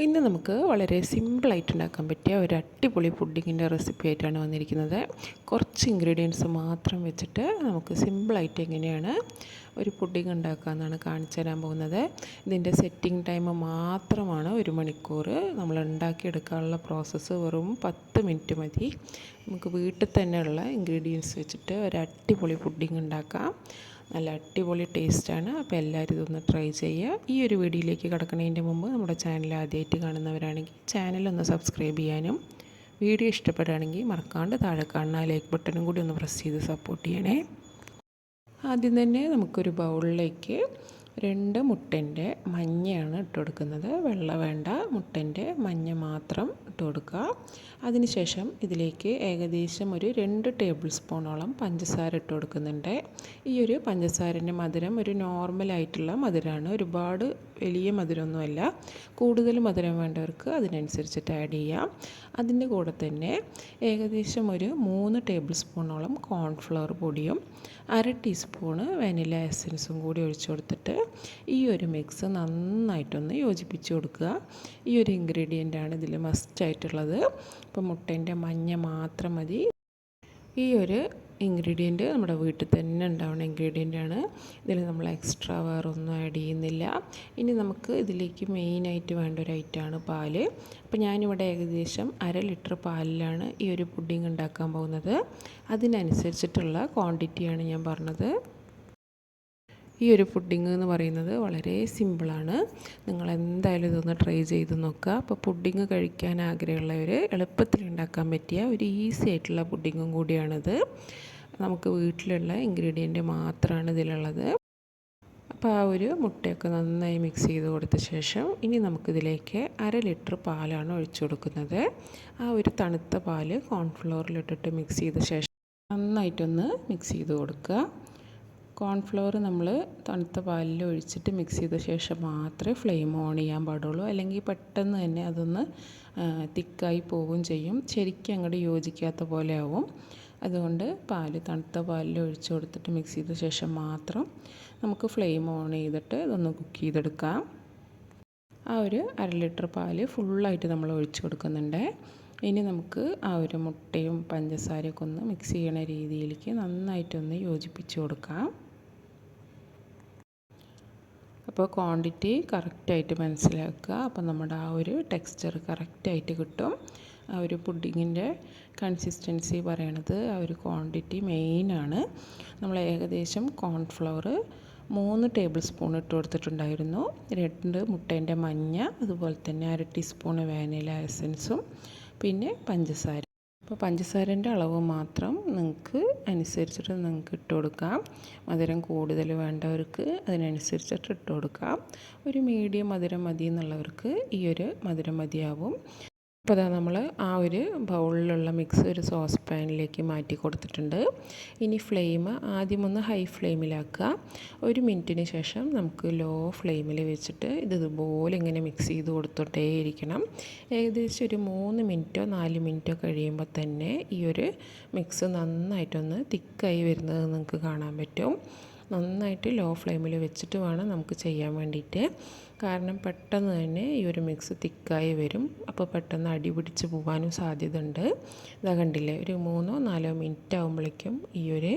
ഇന്ന് നമുക്ക് വളരെ സിമ്പിളായിട്ട് ഉണ്ടാക്കാൻ പറ്റിയ ഒരു അടിപൊളി പുഡിങ്ങിന്റെ റെസിപ്പി ആയിട്ടാണ് വന്നിരിക്കുന്നത്. കുറച്ച് ഇൻഗ്രീഡിയൻസ് മാത്രം വെച്ചിട്ട് നമുക്ക് സിമ്പിളായിട്ട് എങ്ങനെയാണ് ഒരു പുഡിങ് ഉണ്ടാക്കാമെന്നാണ് കാണിച്ചു തരാൻ പോകുന്നത്. ഇതിന്റെ സെറ്റിംഗ് ടൈം മാത്രമാണ് ഒരു മണിക്കൂർ. നമ്മൾ ഉണ്ടാക്കിയെടുക്കാനുള്ള പ്രോസസ്സ് വെറും പത്ത് മിനിറ്റ് മതി. നമുക്ക് വീട്ടിൽ തന്നെയുള്ള ഇൻഗ്രീഡിയൻസ് വെച്ചിട്ട് ഒരു അടിപൊളി പുഡിങ് ഉണ്ടാക്കാം. നല്ല അടിപൊളി ടേസ്റ്റാണ്. അപ്പോൾ എല്ലാവരും ഇതൊന്ന് ട്രൈ ചെയ്യുക. ഈ ഒരു വീഡിയോയിലേക്ക് കിടക്കുന്നതിന്റെ മുമ്പ് നമ്മുടെ ചാനൽ ആദ്യമായിട്ട് കാണുന്നവരാണെങ്കിൽ ചാനൽ ഒന്ന് സബ്സ്ക്രൈബ് ചെയ്യാനും വീഡിയോ ഇഷ്ടപ്പെടുകയാണെങ്കിൽ മറക്കാണ്ട് താഴെ കാണുന്ന ലൈക്ക് ബട്ടണും കൂടി ഒന്ന് പ്രസ് ചെയ്ത് സപ്പോർട്ട് ചെയ്യണേ. ആദ്യം തന്നെ നമുക്കൊരു ബൗളിലേക്ക് രണ്ട് മുട്ടന്റെ മഞ്ഞയാണ് ഇട്ട് കൊടുക്കുന്നത്. വെള്ള വേണ്ട മുട്ടന്റെ മഞ്ഞ മാത്രം ഇട്ട് കൊടുക്കുക. അതിനുശേഷം ഇതിലേക്ക് ഏകദേശം ഒരു രണ്ട് ടേബിൾ സ്പൂണോളം പഞ്ചസാര ഇട്ട് കൊടുക്കുന്നുണ്ട്. ഈ ഒരു പഞ്ചസാരന്റെ മധുരം ഒരു നോർമലായിട്ടുള്ള മധുരമാണ്. ഒരുപാട് വലിയ മധുരമൊന്നുമല്ല. കൂടുതൽ മധുരം വേണ്ടവർക്ക് അതിനനുസരിച്ചിട്ട് ആഡ് ചെയ്യാം. അതിന്റെ കൂടെ തന്നെ ഏകദേശം ഒരു മൂന്ന് ടേബിൾ സ്പൂണോളം കോൺഫ്ലവർ പൊടിയും അര ടീസ്പൂണ് വാനില എസൻസും കൂടി ഒഴിച്ചു കൊടുത്തിട്ട് ഈ ഒരു മിക്സ് നന്നായിട്ടൊന്ന് യോജിപ്പിച്ച് കൊടുക്കുക. ഈ ഒരു ഇൻഗ്രീഡിയന്റാണ് ഇതിൽ മസ്റ്റായിട്ടുള്ളത് ഇപ്പം മുട്ടേന്റെ മഞ്ഞ മാത്രം മതി. ഈ ഒരു ഇൻഗ്രീഡിയന്റ് നമ്മുടെ വീട്ടിൽ തന്നെ ഉണ്ടാവുന്ന ഇൻഗ്രീഡിയന്റ് ആണ്. ഇതിൽ നമ്മൾ എക്സ്ട്രാ വേറൊന്നും ആഡ് ചെയ്യുന്നില്ല. ഇനി നമുക്ക് ഇതിലേക്ക് മെയിനായിട്ട് വേണ്ട ഒരു ഐറ്റമാണ് പാൽ. അപ്പോൾ ഞാനിവിടെ ഏകദേശം അര ലിറ്റർ പാലിലാണ് ഈ ഒരു പുഡിംഗ് ഉണ്ടാക്കാൻ പോകുന്നത്. അതിനനുസരിച്ചിട്ടുള്ള ക്വാണ്ടിറ്റിയാണ് ഞാൻ പറഞ്ഞത്. ഈ ഒരു പുഡിങ് എന്ന് പറയുന്നത് വളരെ സിമ്പിളാണ്. നിങ്ങൾ എന്തായാലും ഇതൊന്ന് ട്രൈ ചെയ്ത് നോക്കുക. അപ്പോൾ പുഡിങ് കഴിക്കാൻ ആഗ്രഹമുള്ളവർ എളുപ്പത്തിൽ ഉണ്ടാക്കാൻ പറ്റിയ ഒരു ഈസി ആയിട്ടുള്ള പുഡിങ്ങും കൂടിയാണിത്. നമുക്ക് വീട്ടിലുള്ള ഇൻഗ്രീഡിയന്റ് മാത്രമാണ് ഇതിലുള്ളത്. അപ്പോൾ ആ ഒരു മുട്ടയൊക്കെ നന്നായി മിക്സ് ചെയ്ത് കൊടുത്ത ശേഷം ഇനി നമുക്കിതിലേക്ക് അര ലിറ്റർ പാലാണ് ഒഴിച്ചു കൊടുക്കുന്നത്. ആ ഒരു തണുത്ത പാൽ കോൺഫ്ലോറിലിട്ടിട്ട് മിക്സ് ചെയ്ത ശേഷം നന്നായിട്ടൊന്ന് മിക്സ് ചെയ്ത് കൊടുക്കുക. കോൺഫ്ലോർ നമ്മൾ തണുത്ത പാലിൽ ഒഴിച്ചിട്ട് മിക്സ് ചെയ്ത ശേഷം മാത്രമേ ഫ്ലെയിം ഓൺ ചെയ്യാൻ പാടുള്ളൂ. അല്ലെങ്കിൽ പെട്ടെന്ന് തന്നെ അതൊന്ന് തിക്കായി പോവുകയും ചെയ്യും. ശരിക്കും അങ്ങോട്ട് യോജിക്കാത്ത പോലെ ആവും. അതുകൊണ്ട് പാൽ തണുത്ത പാലിൽ ഒഴിച്ച് കൊടുത്തിട്ട് മിക്സ് ചെയ്ത ശേഷം മാത്രം നമുക്ക് ഫ്ലെയിം ഓൺ ചെയ്തിട്ട് ഇതൊന്ന് കുക്ക് ചെയ്തെടുക്കാം. ആ ഒരു അര ലിറ്റർ പാൽ ഫുള്ളായിട്ട് നമ്മൾ ഒഴിച്ച് കൊടുക്കുന്നുണ്ട്. ഇനി നമുക്ക് ആ ഒരു മുട്ടയും പഞ്ചസാരയൊക്കെ ഒന്ന് മിക്സ് ചെയ്യണ രീതിയിലേക്ക് നന്നായിട്ടൊന്ന് യോജിപ്പിച്ച് കൊടുക്കാം. അപ്പോൾ ക്വാണ്ടിറ്റി കറക്റ്റായിട്ട് മനസ്സിലാക്കുക. അപ്പോൾ നമ്മുടെ ആ ഒരു ടെക്സ്ചർ കറക്റ്റായിട്ട് കിട്ടും. ആ ഒരു പുഡിങ്ങിന്റെ കൺസിസ്റ്റൻസി പറയണത് ആ ഒരു ക്വാണ്ടിറ്റി മെയിനാണ് നമ്മൾ ഏകദേശം കോൺഫ്ലവർ മൂന്ന് ടേബിൾ സ്പൂൺ ഇട്ട് കൊടുത്തിട്ടുണ്ടായിരുന്നു. രണ്ട് മുട്ടേന്റെ മഞ്ഞ അതുപോലെ തന്നെ അര ടീസ്പൂണ് വാനില എസൻസും പിന്നെ പഞ്ചസാര. അപ്പോൾ പഞ്ചസാരന്റെ അളവ് മാത്രം നിങ്ങൾക്ക് അനുസരിച്ചിട്ട് നിങ്ങൾക്ക് ഇട്ട് കൊടുക്കാം. മധുരം കൂടുതൽ വേണ്ടവർക്ക് അതിനനുസരിച്ചിട്ട് ഇട്ട് കൊടുക്കാം. ഒരു മീഡിയം മധുരം മതി എന്നുള്ളവർക്ക് ഈ ഒരു മധുരം മതിയാവും. അപ്പോൾ അതാ നമ്മൾ ആ ഒരു ബൗളിലുള്ള മിക്സ് ഒരു സോസ് പാനിലേക്ക് മാറ്റി കൊടുത്തിട്ടുണ്ട്. ഇനി ഫ്ലെയിം ആദ്യം ഒന്ന് ഹൈ ഫ്ലെയിമിലാക്കുക. ഒരു മിനിറ്റിന് ശേഷം നമുക്ക് ലോ ഫ്ലെയിമിൽ വെച്ചിട്ട് ഇത് ഇതുപോലെ ഇങ്ങനെ മിക്സ് ചെയ്ത് കൊടുത്തോട്ടേ ഇരിക്കണം ഏകദേശം ഒരു മൂന്ന് മിനിറ്റോ നാല് മിനിറ്റോ കഴിയുമ്പോൾ തന്നെ ഈ ഒരു മിക്സ് നന്നായിട്ടൊന്ന് തിക്കായി വരുന്നത് നിങ്ങൾക്ക് കാണാൻ പറ്റും. നന്നായിട്ട് ലോ ഫ്ലെയിമിൽ വെച്ചിട്ട് വേണം നമുക്ക് ചെയ്യാൻ വേണ്ടിയിട്ട്. കാരണം പെട്ടെന്ന് തന്നെ ഈ ഒരു മിക്സ് തിക്കായി വരും. അപ്പോൾ പെട്ടെന്ന് അടി പിടിച്ച് പോകാനും സാധ്യത ഉണ്ട് ഇതാ കണ്ടില്ലേ ഒരു മൂന്നോ നാലോ മിനിറ്റ് ആകുമ്പോഴേക്കും ഈ ഒരു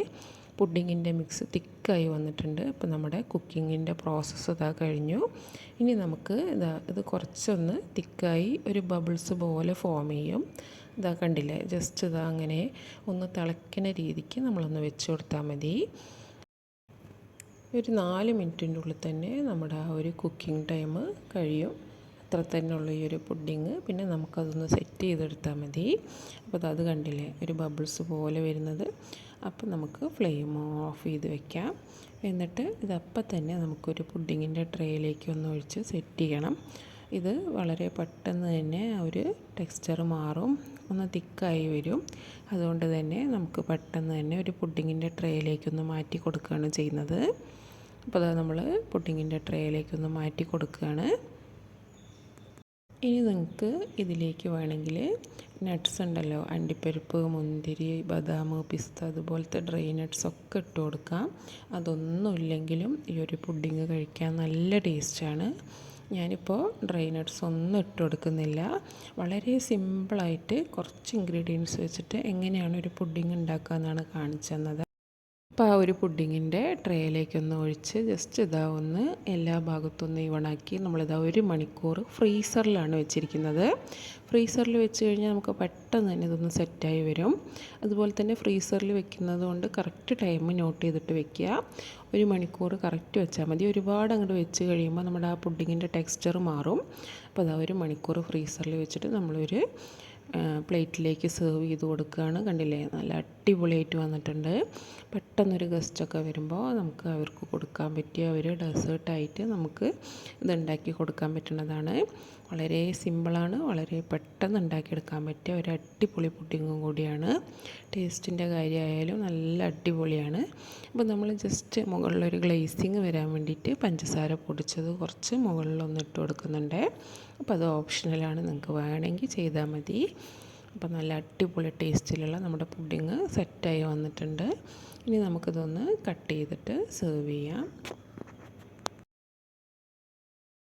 പുഡിങ്ങിന്റെ മിക്സ് തിക്കായി വന്നിട്ടുണ്ട്. അപ്പോൾ നമ്മുടെ കുക്കിങ്ങിന്റെ പ്രോസസ്സ് ഇതാ കഴിഞ്ഞു. ഇനി നമുക്ക് ഇതാ ഇത് കുറച്ചൊന്ന് തിക്കായി ഒരു ബബിൾസ് പോലെ ഫോം ചെയ്യും. ഇതാ കണ്ടില്ലേ ജസ്റ്റ് ഇതാ അങ്ങനെ ഒന്ന് തിളയ്ക്കുന്ന രീതിക്ക് നമ്മളൊന്ന് വെച്ച് കൊടുത്താൽ മതി. ഒരു നാല് മിനിറ്റിന്റെ ഉള്ളിൽ തന്നെ നമ്മുടെ ആ ഒരു കുക്കിംഗ് ടൈം കഴിയും. അത്ര തന്നെ ഉള്ള ഈ ഒരു പുഡിങ് പിന്നെ നമുക്കതൊന്ന് സെറ്റ് ചെയ്തെടുത്താൽ മതി. അപ്പോൾ അത് കണ്ടില്ലേ? ഒരു ബബിൾസ് പോലെ വരുന്നത്. അപ്പോൾ നമുക്ക് ഫ്ലെയിം ഓഫ് ചെയ്ത് വെക്കാം. എന്നിട്ട് ഇതപ്പം തന്നെ നമുക്കൊരു പുഡിങ്ങിന്റെ ട്രേയിലേക്ക് ഒന്ന് ഒഴിച്ച് സെറ്റ് ചെയ്യണം. ഇത് വളരെ പെട്ടെന്ന് തന്നെ ഒരു ടെക്സ്ചർ മാറും. ഒന്ന് തിക്കായി വരും. അതുകൊണ്ട് തന്നെ നമുക്ക് പെട്ടെന്ന് തന്നെ ഒരു പുഡിങ്ങിന്റെ ട്രേയിലേക്കൊന്ന് മാറ്റി കൊടുക്കുകയാണ് ചെയ്യുന്നത്. അപ്പോൾ അത് നമ്മൾ പുഡിങ്ങിന്റെ ട്രേയിലേക്കൊന്ന് മാറ്റി കൊടുക്കുകയാണ്. ഇനി നിങ്ങൾക്ക് ഇതിലേക്ക് വേണമെങ്കിൽ നട്ട്സ് ഉണ്ടല്ലോ അണ്ടിപ്പരിപ്പ് മുന്തിരി ബദാം പിസ്ത അതുപോലത്തെ ഡ്രൈ നട്ട്സ് ഒക്കെ ഇട്ട് കൊടുക്കാം. അതൊന്നുമില്ലെങ്കിലും ഈ ഒരു പുഡിങ് കഴിക്കാൻ നല്ല ടേസ്റ്റാണ് ഞാനിപ്പോൾ ഡ്രൈ നട്ട്സ് ഒന്നും ഇട്ട് കൊടുക്കുന്നില്ല. വളരെ സിമ്പിളായിട്ട് കുറച്ച് ഇൻഗ്രീഡിയൻസ് വെച്ചിട്ട് എങ്ങനെയാണ് ഒരു പുഡിങ് ഉണ്ടാക്കുക എന്നാണ് കാണിച്ചു തന്നത്. അപ്പോൾ ആ ഒരു പുഡിങ്ങിന്റെ ട്രേയിലേക്കൊന്ന് ഒഴിച്ച് ജസ്റ്റ് ഇതാ ഒന്ന് എല്ലാ ഭാഗത്തൊന്ന് ഇവണാക്കി നമ്മളിതാ ഒരു മണിക്കൂർ ഫ്രീസറിലാണ് വെച്ചിരിക്കുന്നത്. ഫ്രീസറിൽ വെച്ച് കഴിഞ്ഞാൽ നമുക്ക് പെട്ടെന്ന് തന്നെ ഇതൊന്ന് സെറ്റായി വരും. അതുപോലെ തന്നെ ഫ്രീസറിൽ വെക്കുന്നത് കൊണ്ട് കറക്റ്റ് ടൈം നോട്ട് ചെയ്തിട്ട് വെക്കുക. ഒരു മണിക്കൂർ കറക്റ്റ് വെച്ചാൽ മതി. ഒരുപാട് അങ്ങോട്ട് വെച്ച് കഴിയുമ്പോൾ നമ്മുടെ ആ പുഡിങ്ങിന്റെ ടെക്സ്ചർ മാറും. അപ്പോൾ അതാ ഒരു മണിക്കൂർ ഫ്രീസറിൽ വെച്ചിട്ട് നമ്മളൊരു പ്ലേറ്റിലേക്ക് സെർവ് ചെയ്ത് കൊടുക്കുകയാണ്. കണ്ടില്ലേ? നല്ല അടിപൊളിയായിട്ട് വന്നിട്ടുണ്ട്. പെട്ടെന്നൊരു ഗസ്റ്റൊക്കെ വരുമ്പോൾ നമുക്ക് അവർക്ക് കൊടുക്കാൻ പറ്റിയ ഒരു ഡെസേർട്ടായിട്ട് നമുക്ക് ഇതുണ്ടാക്കി കൊടുക്കാൻ പറ്റുന്നതാണ്. വളരെ സിമ്പിളാണ് വളരെ പെട്ടെന്ന് ഉണ്ടാക്കിയെടുക്കാൻ പറ്റിയ ഒരു അടിപൊളി പുഡിങ്ങും കൂടിയാണ്. ടേസ്റ്റിന്റെ കാര്യമായാലും നല്ല അടിപൊളിയാണ്. അപ്പോൾ നമ്മൾ ജസ്റ്റ് മുകളിലൊരു ഗ്ലേസിങ് വരാൻ വേണ്ടിയിട്ട് പഞ്ചസാര പൊടിച്ചത് കുറച്ച് മുകളിലൊന്ന് ഇട്ട് കൊടുക്കുന്നുണ്ട്. അപ്പോൾ അത് ഓപ്ഷണലാണ് നിങ്ങൾക്ക് വേണമെങ്കിൽ ചെയ്താൽ മതി. അപ്പോൾ നല്ല അടിപൊളി ടേസ്റ്റിലുള്ള നമ്മുടെ പുഡിങ് സെറ്റായി വന്നിട്ടുണ്ട്. ഇനി നമുക്കിതൊന്ന് കട്ട് ചെയ്തിട്ട് സെർവ് ചെയ്യാം.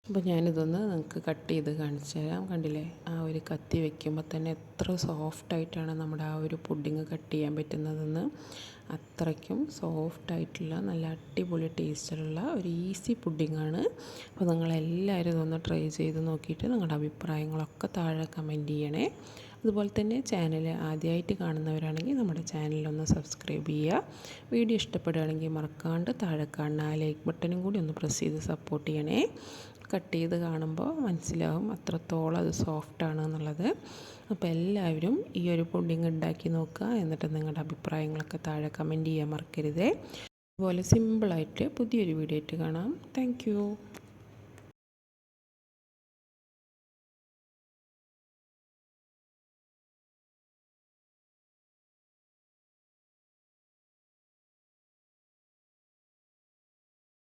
അപ്പോൾ ഞാനിതൊന്ന് നിങ്ങൾക്ക് കട്ട് ചെയ്ത് കാണിച്ചു തരാം. കണ്ടില്ലേ? ആ ഒരു കത്തി വെക്കുമ്പോൾ തന്നെ എത്ര സോഫ്റ്റായിട്ടാണ് നമ്മുടെ ആ ഒരു പുഡിങ് കട്ട് ചെയ്യാൻ പറ്റുന്നതെന്ന്. അത്രയ്ക്കും സോഫ്റ്റായിട്ടുള്ള നല്ല അടിപൊളി ടേസ്റ്റിലുള്ള ഒരു ഈസി പുഡിങ്ങാണ് അപ്പോൾ നിങ്ങളെല്ലാവരും ഇതൊന്ന് ട്രൈ ചെയ്ത് നോക്കിയിട്ട് നിങ്ങളുടെ അഭിപ്രായങ്ങളൊക്കെ താഴെ കമന്റ് ചെയ്യണേ. അതുപോലെ തന്നെ ചാനൽ ആദ്യമായിട്ട് കാണുന്നവരാണെങ്കിൽ നമ്മുടെ ചാനലൊന്ന് സബ്സ്ക്രൈബ് ചെയ്യുക. വീഡിയോ ഇഷ്ടപ്പെടുകയാണെങ്കിൽ മറക്കാണ്ട് താഴെ കാണുന്ന ആ ലൈക്ക് ബട്ടണും കൂടി ഒന്ന് പ്രസ് ചെയ്ത് സപ്പോർട്ട് ചെയ്യണേ. കട്ട് ചെയ്ത് കാണുമ്പോൾ മനസ്സിലാവും അത്രത്തോളം അത് സോഫ്റ്റാണ് എന്നുള്ളത് അപ്പോൾ എല്ലാവരും ഈ ഒരു പുഡിങ് ഉണ്ടാക്കി നോക്കുക എന്നിട്ട് നിങ്ങളുടെ അഭിപ്രായങ്ങളൊക്കെ താഴെ കമന്റ് ചെയ്യാൻ മറക്കരുതേ. അതുപോലെ സിമ്പിളായിട്ട് പുതിയൊരു വീഡിയോ ആയിട്ട് കാണാം. താങ്ക്